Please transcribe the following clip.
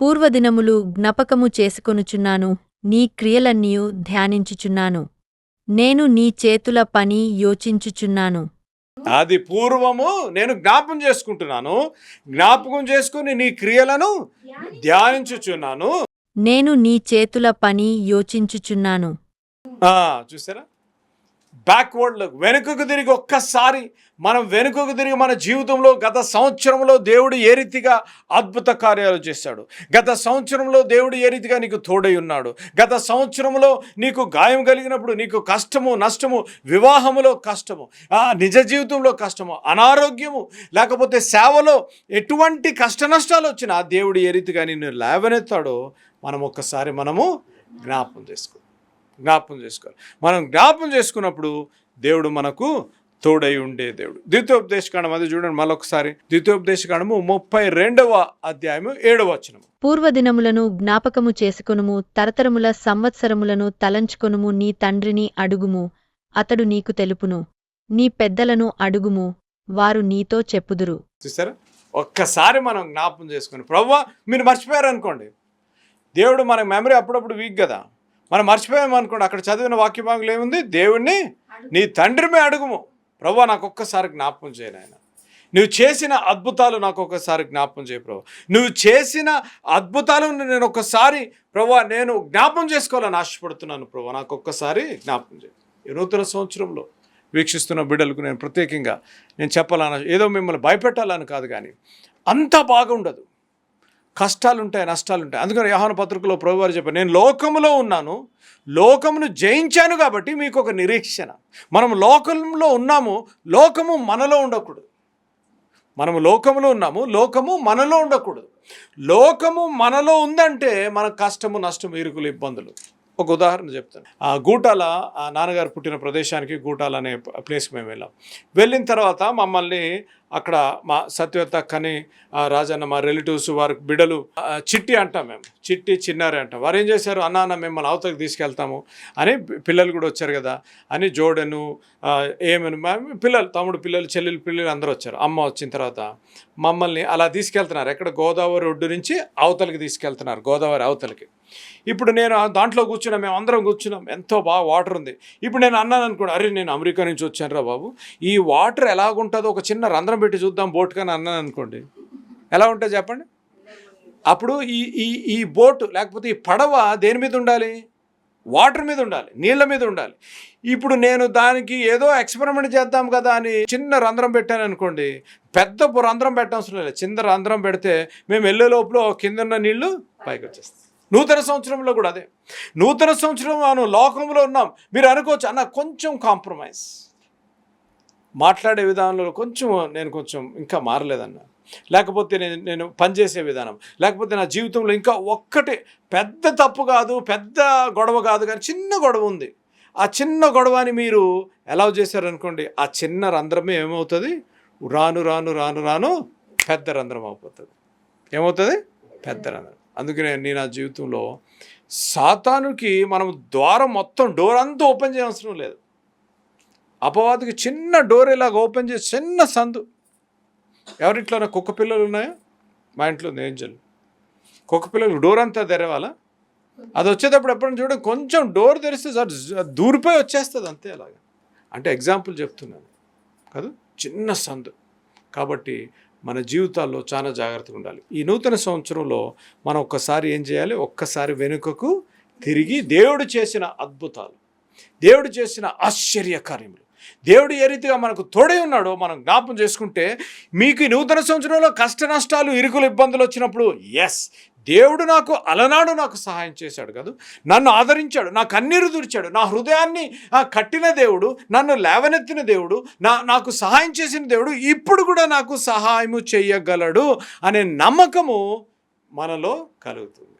పూర్వదినములు జ్ఞపకము చేసుకొనుచున్నాను నీ క్రియలన్నీయు ధ్యానించుచున్నాను. నేను నీ చేతుల పని యోచించుచున్నాను. అది పూర్వము నేను జ్ఞాపం చేసుకుంటున్నాను జ్ఞాపకం చేసుకుని నీ క్రియలను ధ్యానించుచున్నాను. నేను నీ చేతుల పని యోచించుచున్నాను. చూసారా? బ్యాక్వర్డ్ వెనుకకు తిరిగి ఒక్కసారి మనం వెనుకకు తిరిగి మన జీవితంలో గత సంవత్సరంలో దేవుడు ఏ రీతిగా అద్భుత కార్యాలు చేశాడు? గత సంవత్సరంలో దేవుడు ఏ రీతిగా నీకు తోడై ఉన్నాడు? గత సంవత్సరంలో నీకు గాయం కలిగినప్పుడు నీకు కష్టము నష్టము వివాహములో కష్టము నిజ జీవితంలో కష్టము అనారోగ్యము లేకపోతే సేవలో ఎటువంటి కష్ట నష్టాలు వచ్చినా దేవుడు ఏ రీతిగా నిన్ను లేవనెత్తాడో మనం ఒక్కసారి మనము జ్ఞాపం చేసుకో జ్ఞాపం చేసుకోవాలి. మనం జ్ఞాపం చేసుకున్నప్పుడు దేవుడు మనకు తోడై ఉండే దేవుడు. ద్వితీయోపదేశకాండం అది చూడండి మరొకసారి ద్వితీయోపదేశకాండము ముప్పై రెండవ అధ్యాయము ఏడవ వచనము. పూర్వదినములను జ్ఞాపకము చేసుకొనుము తరతరముల సంవత్సరములను తలంచుకొనుము నీ తండ్రిని అడుగుము అతడు నీకు తెలుపును. నీ పెద్దలను అడుగుము వారు నీతో చెప్పుదురు. చూసారా? ఒక్కసారి మనం జ్ఞాపం చేసుకుని ప్రవ్వా మీరు మర్చిపోయారు అనుకోండి దేవుడు మన మెమరీ అప్పుడప్పుడు వీక్ కదా. మనం మర్చిపోయాము అనుకోండి అక్కడ చదివిన వాక్య భాగంలో ఏముంది? దేవుణ్ణి నీ తండ్రిమే అడుగుము. ప్రవ్వా నాకు ఒక్కసారి జ్ఞాపకం చేయను ఆయన నువ్వు చేసిన అద్భుతాలు నాకు ఒక్కసారి జ్ఞాపకం చేయ ప్రభు. నువ్వు చేసిన అద్భుతాలను నేను ఒక్కసారి ప్రభా నేను జ్ఞాపం చేసుకోవాలని ఆశపడుతున్నాను ప్రభు. నాకు ఒక్కసారి జ్ఞాపకం చేయి. ఈ నూతన సంవత్సరంలో వీక్షిస్తున్న బిడ్డలకు నేను ప్రత్యేకంగా నేను చెప్పాలని ఏదో మిమ్మల్ని భయపెట్టాలని కాదు కానీ అంత బాగుండదు. కష్టాలు ఉంటాయి నష్టాలు ఉంటాయి అందుకని యహాన పత్రికలో ప్రభువారు చెప్పారు నేను లోకములో ఉన్నాను లోకమును జయించాను కాబట్టి మీకు ఒక నిరీక్షణ. మనం లోకంలో ఉన్నాము లోకము మనలో ఉండకూడదు. మనము లోకములో ఉన్నాము లోకము మనలో ఉండకూడదు. లోకము మనలో ఉందంటే మన కష్టము నష్టము ఇరుకులు ఇబ్బందులు ఒక ఉదాహరణ చెప్తాను. ఆ గూటాల ఆ నాన్నగారు పుట్టిన ప్రదేశానికి గూటాల అనే ప్లేస్కి మేము వెళ్ళాం. వెళ్ళిన తర్వాత మమ్మల్ని అక్కడ మా సత్యవత కని రాజన్న మా రిలేటివ్స్ వారి బిడలు చిట్టి అంటాం మేము. చిట్టి చిన్నారి అంటాం. వారు ఏం చేశారు? అన్న అన్న మిమ్మల్ని అవతలకు తీసుకెళ్తాము అని పిల్లలు కూడా వచ్చారు కదా. అని జోడను ఏమను పిల్లలు తమ్ముడు పిల్లలు చెల్లెలు పిల్లలు అందరూ వచ్చారు. అమ్మ వచ్చిన తర్వాత మమ్మల్ని అలా తీసుకెళ్తున్నారు. ఎక్కడ? గోదావరి ఒడ్డు నుంచి అవతలకి తీసుకెళ్తున్నారు. గోదావరి అవతలకి. ఇప్పుడు నేను దాంట్లో కూర్చున్నాం. మేము అందరం కూర్చున్నాం. ఎంతో బాగా వాటర్ ఉంది. ఇప్పుడు నేను అన్నాను అనుకోండి అరే నేను అమెరికా నుంచి వచ్చాను రా బాబు. ఈ వాటర్ ఎలాగుంటుందో ఒక చిన్న రంధ్రం పెట్టి చూద్దాం బోట్ కానీ అన్నాను అనుకోండి. ఎలా ఉంటుంది చెప్పండి? అప్పుడు ఈ ఈ ఈ బోటు లేకపోతే ఈ పడవ దేని మీద ఉండాలి? వాటర్ మీద ఉండాలి నీళ్ళ మీద ఉండాలి. ఇప్పుడు నేను దానికి ఏదో ఎక్స్పెరిమెంట్ చేద్దాం కదా అని చిన్న రంధ్రం పెట్టాను అనుకోండి పెద్ద రంధ్రం పెట్టవసరం లేదు. చిన్న రంధ్రం పెడితే మేము వెళ్ళే లోపల కింద ఉన్న నీళ్ళు పైకి వచ్చేస్తాయి. నూతన సంవత్సరంలో కూడా అదే. నూతన సంవత్సరం మనం లోకంలో ఉన్నాం. మీరు అనుకోవచ్చు అన్న కొంచెం కాంప్రమైజ్. మాట్లాడే విధానంలో కొంచెం నేను కొంచెం ఇంకా మారలేదన్నా. లేకపోతే నేను నేను పనిచేసే విధానం. లేకపోతే నా జీవితంలో ఇంకా ఒక్కటి పెద్ద తప్పు కాదు పెద్ద గొడవ కాదు కానీ చిన్న గొడవ ఉంది. ఆ చిన్న గొడవని మీరు ఎలా చేశారనుకోండి ఆ చిన్న రంధ్రమే ఏమవుతుంది? రాను రాను రాను రాను పెద్ద రంధ్రం అయిపోతుంది ఏమవుతుంది? పెద్ద రంధ్రం. అందుకనే నేను నా జీవితంలో సాతానుకి మనం ద్వారం మొత్తం డోర్ అంతా ఓపెన్ చేయవసరం లేదు. అపవాదికి చిన్న డోర్ ఇలాగ ఓపెన్ చేసి చిన్న సందు ఎవరింట్లో కుక్క పిల్లలు ఉన్నాయో? మా ఇంట్లో ఉంది ఏంజల్. కుక్క పిల్లలు డోర్ అంతా తెరవాలా? అది వచ్చేటప్పుడు ఎప్పుడైనా చూడండి కొంచెం డోర్ తెరిస్తే సార్ దూరిపోయి వచ్చేస్తుంది అంతే అలాగా. అంటే ఎగ్జాంపుల్ చెప్తున్నాను. కాదు? చిన్న సందు. కాబట్టి మన జీవితాల్లో చాలా జాగ్రత్తగా ఉండాలి. ఈ నూతన సంవత్సరంలో మనం ఒక్కసారి ఏం చేయాలి? ఒక్కసారి వెనుకకు తిరిగి దేవుడు చేసిన అద్భుతాలు దేవుడు చేసిన ఆశ్చర్య కార్యములు దేవుడు ఏ రీతిగా మనకు తోడై ఉన్నాడో మనం జ్ఞాపం చేసుకుంటే మీకు నూతన సంవత్సరంలో కష్ట నష్టాలు ఇరుకులు ఇబ్బందులు వచ్చినప్పుడు ఎస్ దేవుడు నాకు అలనాడు నాకు సహాయం చేశాడు కదా. నన్ను ఆదరించాడు నా కన్నీరు తుడిచాడు నా హృదయాన్ని కట్టిన దేవుడు నన్ను లేవనెత్తిన దేవుడు నా నాకు సహాయం చేసిన దేవుడు ఇప్పుడు కూడా నాకు సహాయము చేయగలడు అనే నమ్మకము మనలో కలుగుతుంది.